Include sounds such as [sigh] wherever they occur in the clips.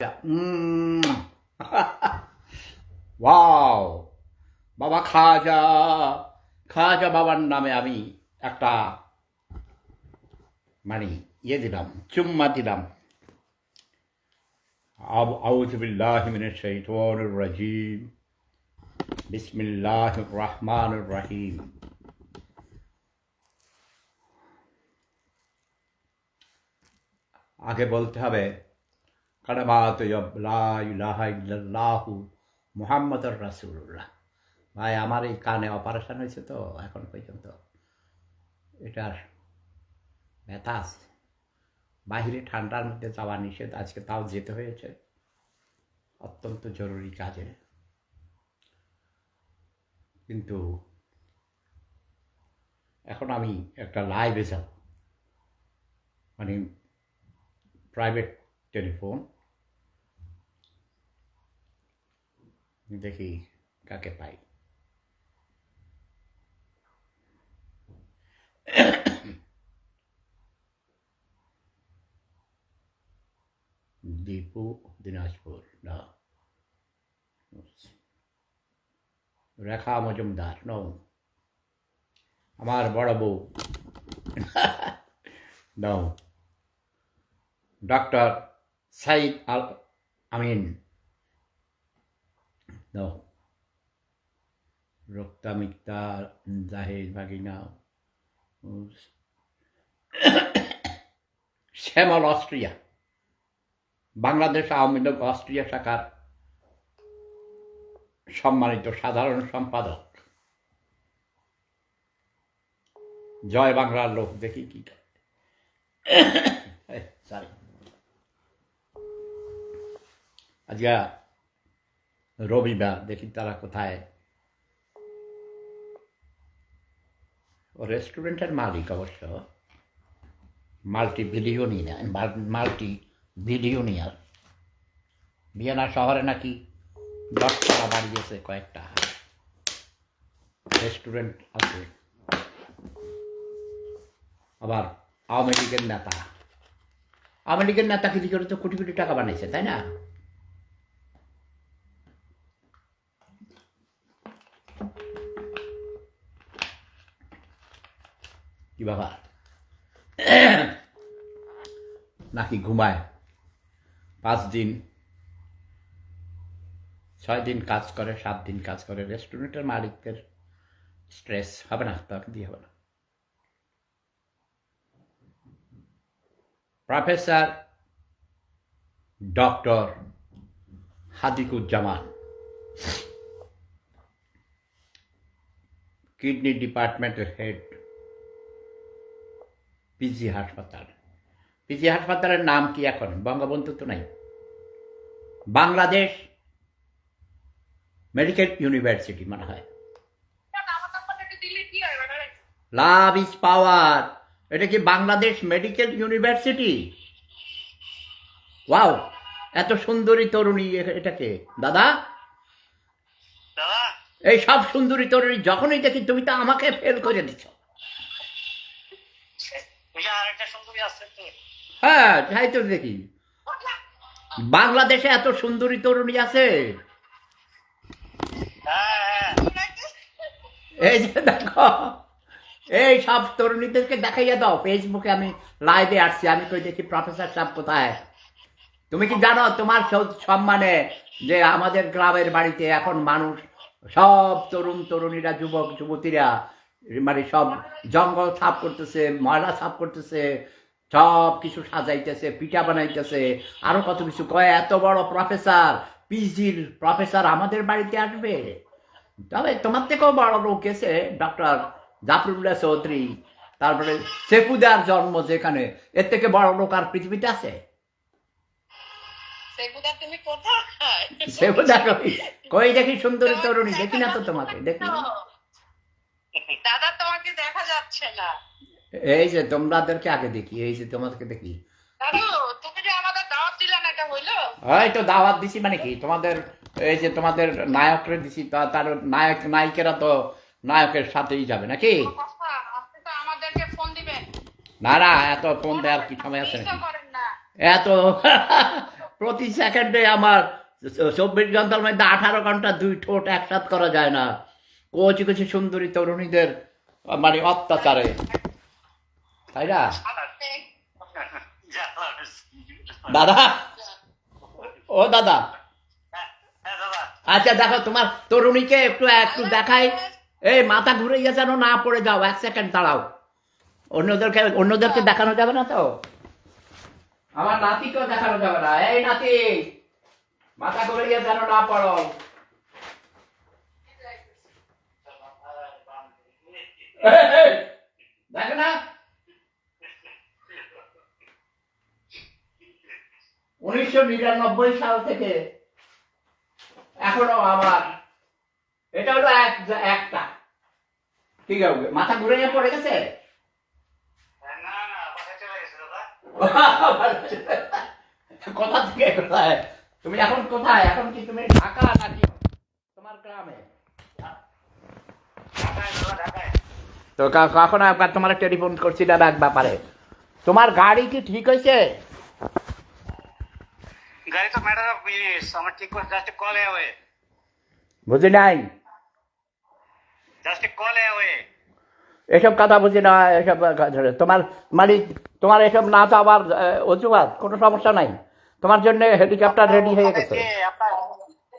Mm. [laughs] Wow বাবা খাজা খাজা বাবার নামে আমি একটা মানে ইয়ে দিলাম, চুম্মা দিলাম। রাজিম। বিসমিল্লাহ রহমান রহিম। আগে বলতে হবে কালামাত মুহাম্মদুর রাসূলুল্লাহ ভাই আমার এই কানে অপারেশন হয়েছে তো এখন পর্যন্ত এটার ব্যথা আছে বাহিরে ঠান্ডার মধ্যে যাওয়া নিষেধ আজকে তাও যেতে হয়েছে অত্যন্ত জরুরি কাজে কিন্তু এখন আমি একটা লাইভে যাব মানে প্রাইভেট টেলিফোন দেখি কাকে পাই। দীপু দিনাজপুর, না। রেখা মজুমদার, নো। আমার বড় বউ। No. Doctor Saeed Al Amin. No রক্তা মিক্তা জাহেদ ভাগিনা শ্যামল অস্ট্রিয়া, বাংলাদেশ আওয়ামী লীগ অস্ট্রিয়া শাখার সম্মানিত সাধারণ সম্পাদক। জয় বাংলার লোক, দেখি কি সরি আজকে রবিবার, দেখি তারা কোথায়। ও রেস্টুরেন্টের মালিক অবশ্য। Multi billionaire multi billionaire Vienna শহরে নাকি দশতলা বাড়িয়েছে কয়েকটা। রেস্টুরেন্ট আছে। আবার আওয়ামী লীগের নেতা। আওয়ামী লীগের নেতা কিছু করে তো কোটি কোটি টাকা বানিয়েছে, তাই না? কি বাবা নাকি ঘুমায়? পাঁচ দিন। ছয় দিন কাজ করে, সাত দিন কাজ করে। রেস্টুরেন্টের মালিকদের স্ট্রেস হবে না তাকে দিয়ে হবে না। Professor, doctor Hadikuzzaman. কিডনি ডিপার্টমেন্টের হেড পিজি হাসপাতাল। পিজি হাসপাতালের নাম কি এখন? বঙ্গবন্ধু তো নাই। বাংলাদেশ মেডিকেল ইউনিভার্সিটি মনে হয়। Love is power. এটা কি বাংলাদেশ মেডিকেল ইউনিভার্সিটি? ওয়াও এত সুন্দরী তরুণী এটাকে। দাদা? দাদা? এই সব সুন্দরী তরুণী যখনই দেখি তুমি তো আমাকে ফেল করে দিচ্ছ ওই যে আরেকটা সুন্দরী আছে তো হ্যাঁ তাই তো দেখি। বাংলাদেশে এত সুন্দরী তরুণী আছে? হ্যাঁ হ্যাঁ। এই যে দেখো এই সব তরুণীদেরকে দেখাইয়া দাও। ফেসবুকে আমি লাইভে আসছি আমি কই দেখি প্রফেসর সাহেব কোথায়? তুমি কি জানো তোমার সম্মানে যে আমাদের গ্রামের বাড়িতে এখন মানুষ সব তরুণ তরুণীরা যুবক যুবতীরা মানে সব জঙ্গল সাফ করতেছে ময়লা সাফ করতেছে সব কিছু সাজাইতেছে পিঠা বানাইতেছে আরও কত কিছু কয় এত বড় প্রফেসর পিজির প্রফেসর আমাদের বাড়িতে আসবে। তবে তোমার থেকেও বড় লোক এসে ডক্টর জাফরুল্লাহ চৌধুরী তারপরে সেকুদার জন্ম যেখানে এর থেকে বড় লোক আর পৃথিবীতে আছে? কই কই দেখি সুন্দরী তরুণী দেখি না তো তোমাকে দেখি। না। [laughs] দাদা তোমাকে দেখা যাচ্ছে না। এই যে তোমাদেরকে আগে দেখি এই যে তোমাদেরকে দেখি। তুমি যে আমাদের দাওয়াত দিলে না এটা হইল? এই তো দাওয়াত দিছি মানে কি? তোমাদের এই যে তোমাদের নায়করে দিছি তার নায়ক নায়িকেরা তো নায়কের সাথেই যাবে নাকি? আমাদেরকে ফোন দিবেন। না না এত ফোন দেওয়ার কি সময় আছে নাকি? এত [laughs] প্রতি সেকেন্ডে আমার চব্বিশ ঘণ্টার মধ্যে আঠারো ঘণ্টা দুই ঠোঁট একসাথ করা যায় না। কচি কচি সুন্দরী তরুণীদের মানে অত্যাচারে। তাই না? দাদা? ও দাদা। আচ্ছা দেখো, তোমার তরুণীকে একটু একটু দেখাই। এই, মাথা ঘুরে যেন না পড়ে যাও। এক সেকেন্ড, দাঁড়াও। অন্যদেরকে অন্যদেরকে দেখানো যাবে না তো? আমার নাতিকেও দেখানো যাবে না। এই, নাতি! মাথা ঘুরে যেন না পড়ো এই, এই, দেখো না উনিশশো নিরানব্বই সাল থেকে এখনও আমার। এটা হলো এক একটা। ঠিক আছে মাথা ঘুরে নিয়ে পড়ে গেছে? কোথা থেকে কোথায়? তুমি এখন কোথায়? এখন কি তুমি ঢাকা নাকি তোমার গ্রামে? তো কা- কখন একবার তোমার টেলিফোন করছিলাম এক ব্যাপারে। তোমার গাড়ি কি ঠিক হয়েছে? গাড়ি তো ম্যাটার অফ মিনিটস আমার ঠিক করে জাস্ট কল অ্যাওয়ে বুঝি নাই? জাস্ট কল অ্যাওয়ে এসব কথা বুঝি না এসব তোমার মানে তোমার এসব না যাওয়ার অজুহাত কোনো সমস্যা নাই। তোমার জন্য হেলিকপ্টার রেডি হয়ে গেছে। আপনার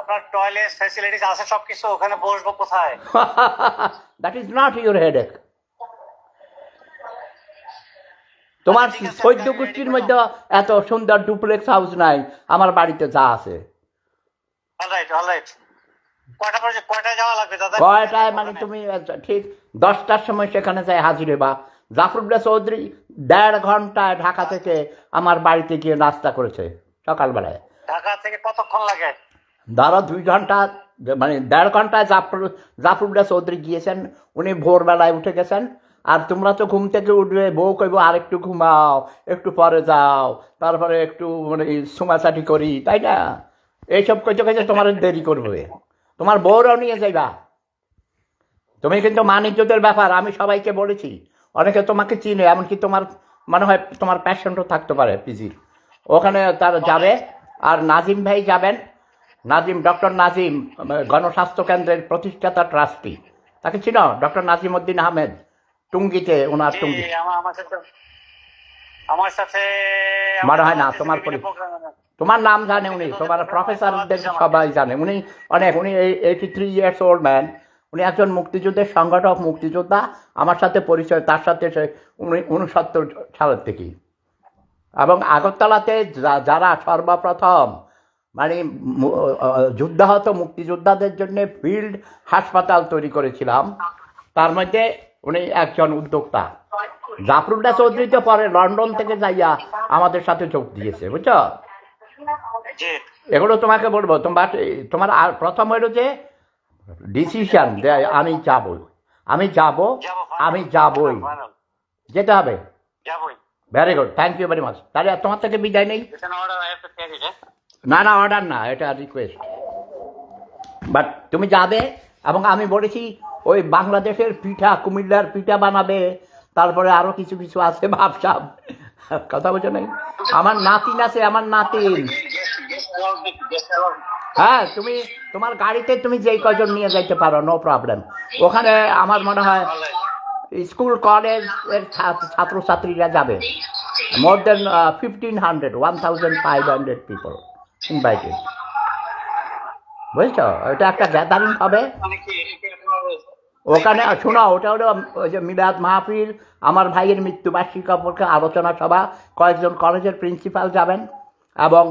আপনার টয়লেট ফ্যাসিলিটিস আছে সবকিছু? ওখানে বসবো কোথায়? That is not your headache তোমার আচ্ছা, চৈদ্য গোষ্ঠীর মধ্যে এত সুন্দর ডুপ্লেক্স হাউস নাই আমার বাড়িতে যা আছে। কয়টায় মানে তুমি ঠিক দশটার সময় সেখানে যাই হাজির হবা জাফরুল্লাহ চৌধুরী দেড় ঘন্টায় ঢাকা থেকে আমার বাড়িতে গিয়ে নাস্তা করেছে সকালবেলায়। ঢাকা থেকে কতক্ষণ লাগে? ধরো দুই ঘণ্টা মানে দেড় ঘন্টায় জাফর জাফরুল্লাহ চৌধুরী গিয়েছেন উনি ভোরবেলায় উঠে গেছেন আর তোমরা তো ঘুম থেকে উঠবে, বউ কইব আর একটু ঘুমাও, একটু পরে যাও। তারপরে একটু মানে সুমাচাটি করি, তাই না? এইসব কইতে কইতে তোমার দেরি করবে। তোমার বউরাও নিয়ে যাইবা। তুমি কিন্তু মানিজ্যদের ব্যাপার, আমি সবাইকে বলেছি। অনেকে তোমাকে চিনে, এমনকি তোমার মনে হয় তোমার প্যাশনও থাকতে পারে পিজির। ওখানে তার যাবে, আর নাজিম ভাই যাবেন। নাজিম, ডক্টর নাজিম, গণস্বাস্থ্য কেন্দ্রের প্রতিষ্ঠাতা ট্রাস্টি। তাকে চিনো? ডক্টর নাজিম উদ্দিন আহমেদ। টুঙ্গিতে ওনার টুঙ্গি। আমার সাথে আমার মনে হয় না, তোমার পরি- তোমার নাম জানে উনি তোমার প্রফেসরদের সবাই জানে। উনি অনেক উনি eighty three years old man উনি একজন মুক্তিযুদ্ধের সংগঠক মুক্তিযোদ্ধা। আমার সাথে পরিচয় তার সাথে সে উনি উনসত্তর সালের থেকেই এবং আগরতলাতে যারা সর্বপ্রথম মানে যুদ্ধাহত মুক্তিযোদ্ধাদের জন্য ফিল্ড হাসপাতাল তৈরি করেছিলাম তার মধ্যে উনি একজন উদ্যোক্তা। জাফরুল্লাহ চৌধুরী তো পরে লন্ডন থেকে যাইয়া আমাদের সাথে যোগ দিয়েছে বুঝছ? এগুলো তোমাকে বলব তোমার তোমার আর প্রথম হইল যে ডিসিশন যে আমি যাব আমি যাব আমি যাবই। যেতে হবে। Very good thank you very much তাহলে তোমার থেকে বিদায় নেই? না না অর্ডার না এটা রিকোয়েস্ট বাট তুমি যাবে এবং আমি বলেছি ওই বাংলাদেশের পিঠা, কুমিল্লার পিঠা বানাবে। তারপরে আরও কিছু কিছু আছে ভাবসাব। কথা বলছো নাই আমার নাতিন আছে, আমার নাতিন। হ্যাঁ তুমি তোমার গাড়িতে তুমি যেই কজন নিয়ে যাইতে পারো নো প্রবলেম ওখানে আমার মনে হয় স্কুল, কলেজের ছাত্রছাত্রীরা যাবে। More then fifteen hundred one thousand five hundred people invited বুঝছ? এটা একটা গ্যাদারিং হবে মানে কি, এটা কি আপনার- ওখানে শোনো ওটা হলো ওই যে মিলাদ মাহফিল আমার ভাইয়ের মৃত্যুবার্ষিকী সম্পর্কে আলোচনা সভা কয়েকজন কলেজের প্রিন্সিপাল যাবেন এবং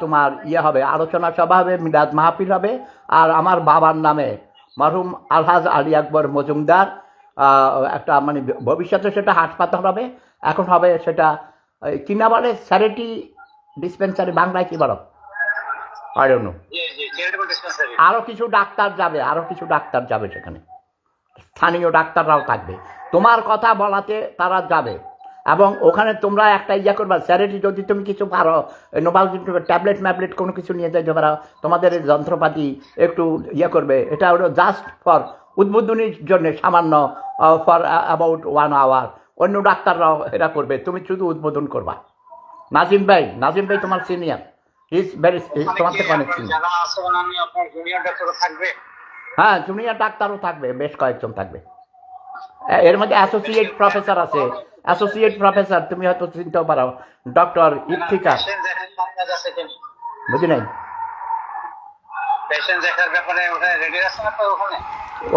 তোমার ইয়ে হবে আলোচনা সভা হবে মিলাদ মাহফিল হবে আর আমার বাবার নামে মরহুম আলহাজ আলী আকবর মজুমদার একটা মানে ভবিষ্যতে সেটা হাসপাতাল হবে এখন হবে সেটা কি না বলে স্যারিটি ডিসপেন্সারি বাংলায় কি বলো? আই ডোন্ট নো জি, জি, charitable dispensary। আরও কিছু ডাক্তার যাবে আরও কিছু ডাক্তার যাবে সেখানে। স্থানীয় ডাক্তাররাও থাকবে। তোমার কথা বলাতে তারা যাবে। এবং ওখানে তোমরা একটা ইয়ে করবা স্যারেটি যদি তুমি কিছু পারো নোবাল ট্যাবলেট ম্যাবলেট কোনো কিছু নিয়ে যাইতে পারো তোমাদের যন্ত্রপাতি একটু ইয়ে করবে। এটা হলো জাস্ট ফর উদ্বোধনীর জন্য সামান্য ফর অ্যাবাউট ওয়ান আওয়ার অন্য ডাক্তাররাও এটা করবে। তুমি শুধু উদ্বোধন করবা। নাজিম ভাই নাজিম ভাই তোমার সিনিয়র ইজ ভেরি তোমার থেকে অনেক আপনার হ্যাঁ জুনিয়র ডাক্তারও থাকবে বেশ কয়েকজন থাকবে। এর মধ্যে অ্যাসোসিয়েট প্রফেসর আছে। অ্যাসোসিয়েট প্রফেসর তুমি হয়তো চিনতেও পারো ডক্টর কিনা বুঝি নাই?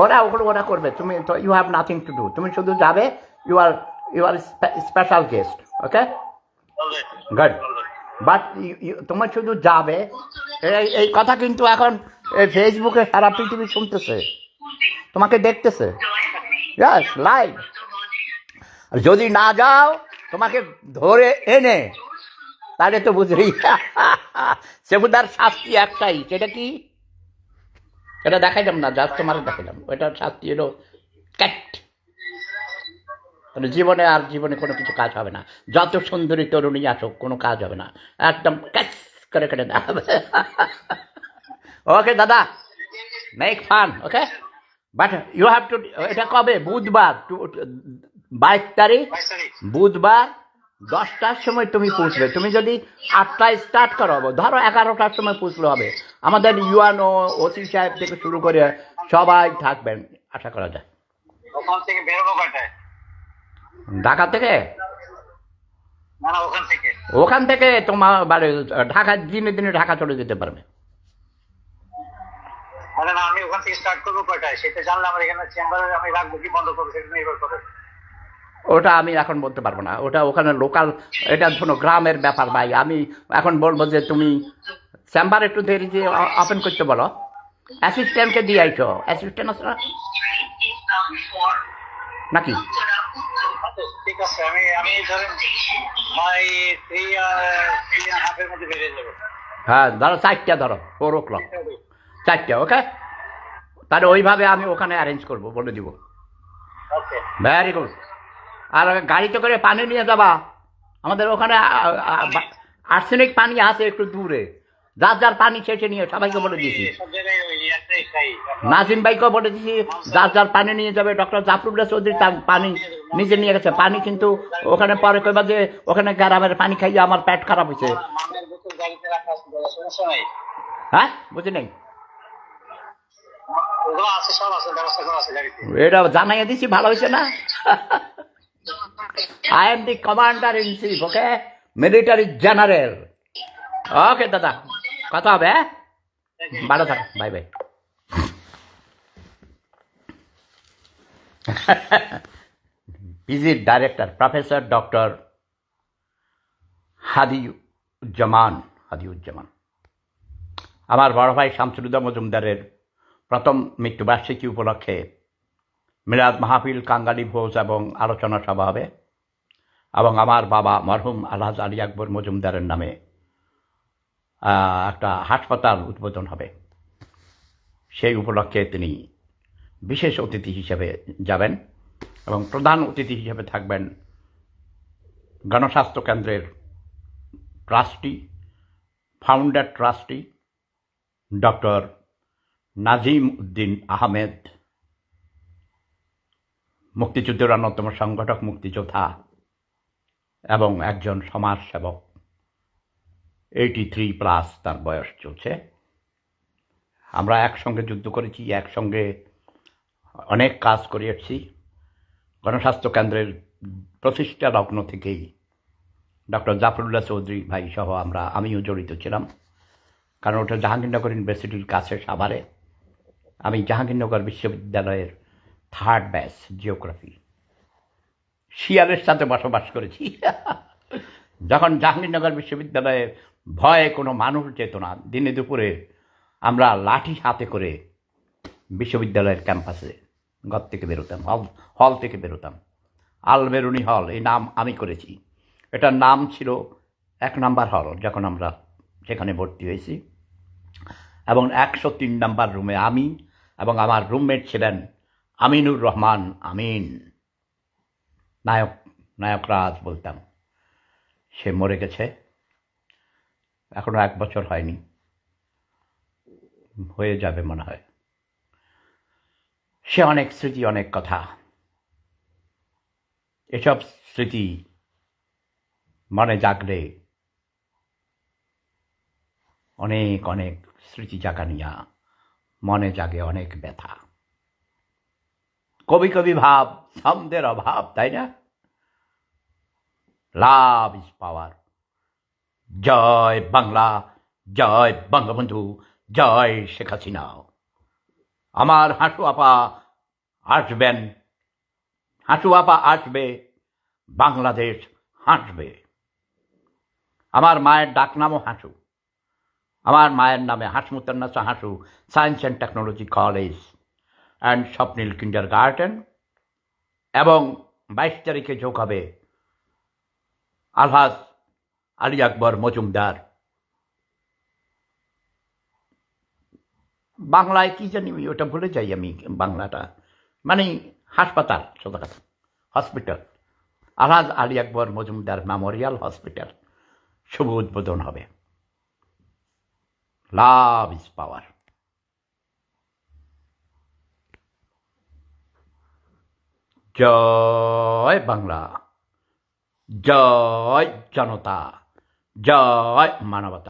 ওরা ওগুলো ওরা করবে। তুমি তো you have nothing to do তুমি শুধু যাবে you are you are special guest okay good but তোমার শুধু যাবে। এই কথা কিন্তু এখন ফেসবুকে সারা পৃথিবী শুনতেছে। তোমাকে দেখতেছে। ইয়াস লাইভ আর যদি না যাও, তোমাকে ধরে এনে, তাহলে তো বুঝলি। [laughs] সেবুদার শাস্তি একটাই। সেটা কি? এটা দেখাইলাম না জাস্ট তোমার দেখাইলাম। ওইটার শাস্তি হলো ক্যাট মানে জীবনে আর জীবনে কোনো কিছু কাজ হবে না। যত সুন্দরী তরুণী আসুক, কোনো কাজ হবে না। একদম ক্যাচ করে কেটে হবে। [laughs] ওকে দাদা make fun okay but you have to এটা কবে? বুধবার। বাইশ তারিখ? বুধবার দশটার সময় তুমি পৌঁছবে তুমি যদি আটটায় স্টার্ট করো ধরো এগারোটার সময় পৌঁছলে হবে। আমাদের ইউএনও ওসি সাহেব থেকে শুরু করে সবাই থাকবেন আশা করা যায়। ওখান থেকে বেরোবো কয়টায় ঢাকা থেকে? ওখান থেকে। ওখান থেকে তোমার মানে ঢাকা দিনে দিনে ঢাকা চলে যেতে পারবে। মানে না আমি ওখান থেকে স্টার্ট করব কয়টায়? সেটা জানলে আমার এখানে চেম্বারে আমি রাখব কি বন্ধ করব সেটা নির্ভর করে। ওটা আমি এখন বলতে পারব না। ওটা ওখানে লোকাল এটা ধরো গ্রামের ব্যাপার ভাই। আমি এখন বলব যে তুমি চেম্বার একটু দেরি যে ওপেন করতে বলো। অ্যাসিস্ট্যান্টকে দিয়ে আইছো? অ্যাসিস্ট্যান্ট আছে না? নাকি? ঠিক আছে আমি আমি ধরেন ভাই থ্রি থ্রি হাফের মধ্যে বেরিয়ে যাব। হ্যাঁ ধরো চারটা ধরো ফোর ও ক্লক চারটা ওকে তাহলে ওইভাবে আমি ওখানে অ্যারেঞ্জ করব বলে দিব। ভেরি গুড আর গাড়িতে করে পানি নিয়ে যাবা। আমাদের ওখানে আর্সেনিক পানি আছে একটু দূরে। যার যার পানি শেষে নিয়ে সবাইকে বলে দিয়েছি নাজিম ভাইকেও বলে দিয়েছি যার যার পানি নিয়ে যাবে ডক্টর জাফরুল্লাহ চৌধুরী তার পানি নিজে নিয়ে গেছে। পানি কিন্তু ওখানে পরে কইবা যে ওখানে গ্রামের পানি খাইয়ে আমার পেট খারাপ হয়েছে হ্যাঁ? বুঝি নেই ওগুলো আছে সব আছে ব্যবস্থা করা আছে গাড়িতে এটা জানাইয়া দিছি, ভালো হয়েছে না? I am the commander in chief okay military general okay দাদা, কথা হবে হ্যাঁ? ভালো থাক bye bye পিজির director professor doctor Hadiuzzaman Hadiuzzaman আমার বড় ভাই শামসুলুদা মজুমদারের প্রথম মৃত্যুবার্ষিকী উপলক্ষে মিলাদ মাহফিল, কাঙ্গালি ভোজ এবং আলোচনা সভা হবে এবং আমার বাবা মরহুম আলহাজ আলী আকবর মজুমদারের নামে একটা হাসপাতাল উদ্বোধন হবে। সেই উপলক্ষে তিনি বিশেষ অতিথি হিসেবে যাবেন এবং প্রধান অতিথি হিসেবে থাকবেন গণস্বাস্থ্য কেন্দ্রের trustee, founder trustee, doctor Nazim Uddin Ahmed, মুক্তিযুদ্ধের অন্যতম সংগঠক, মুক্তিযোদ্ধা এবং একজন সমাজসেবক। এইটি থ্রি প্লাস তার বয়স চলছে। আমরা একসঙ্গে যুদ্ধ করেছি, একসঙ্গে অনেক কাজ করে এসেছি গণস্বাস্থ্য কেন্দ্রের প্রতিষ্ঠা লগ্ন থেকেই ডক্টর জাফরুল্লাহ চৌধুরী ভাই সহ আমরা, আমিও জড়িত ছিলাম। কারণ ওটা জাহাঙ্গীরনগর ইউনিভার্সিটির কাছে সাভারে। আমি জাহাঙ্গীরনগর বিশ্ববিদ্যালয়ের থার্ড ব্যাচ জিওগ্রাফি শিয়ালের সাথে বসবাস করেছি। যখন জাহাঙ্গীরনগর বিশ্ববিদ্যালয়ে ভয়ে কোনো মানুষ যেত না, দিনে দুপুরে আমরা লাঠি হাতে করে বিশ্ববিদ্যালয়ের ক্যাম্পাসে ঘর থেকে বেরোতাম, হল হল থেকে বেরোতাম। আলবেরুনি হল, এই নাম আমি করেছি। এটার নাম ছিল এক নাম্বার হল, যখন আমরা সেখানে ভর্তি হয়েছি। এবং একশো তিন নাম্বার রুমে আমি এবং আমার রুমমেট ছিলেন আমিনুর রহমান, আমিন। নায়ক নায়ক রাজ বলতাম। সে মরে গেছে। এখনও এক বছর হয়নি। হয়ে যাবে মনে হয়। সে অনেক স্মৃতি, অনেক কথা। এসব স্মৃতি মনে জাগলে অনেক অনেক স্মৃতি জাগানিয়া। মনে জাগে অনেক ব্যথা। কবি কবি ভাব ছন্দের অভাব, তাই না? Love is power. জয় বাংলা, জয় বঙ্গবন্ধু, জয় শেখ হাসিনা। আমার হাঁটু আপা আসবেন হাঁটু আপা আসবে, বাংলাদেশ হাঁটবে আমার মায়ের ডাকনামও হাঁটু আমার মায়ের নামে হাসমুতান্নাসা হাঁটু science and technology college and Swapnil kindergarten এবং বাইশ তারিখে যোগ হবে আলহাজ আলী আকবর মজুমদার। বাংলায় কি জানি ওটা ভুলে যাই আমি বাংলাটা। মানে হাসপাতাল সোজা কথা hospital. Alhaj Ali Akbar Majumdar memorial hospital. শুভ উদ্বোধন হবে। লাভ ইজ পাওয়ার। জয় বাংলা জয় জনতা জয় মানবতা।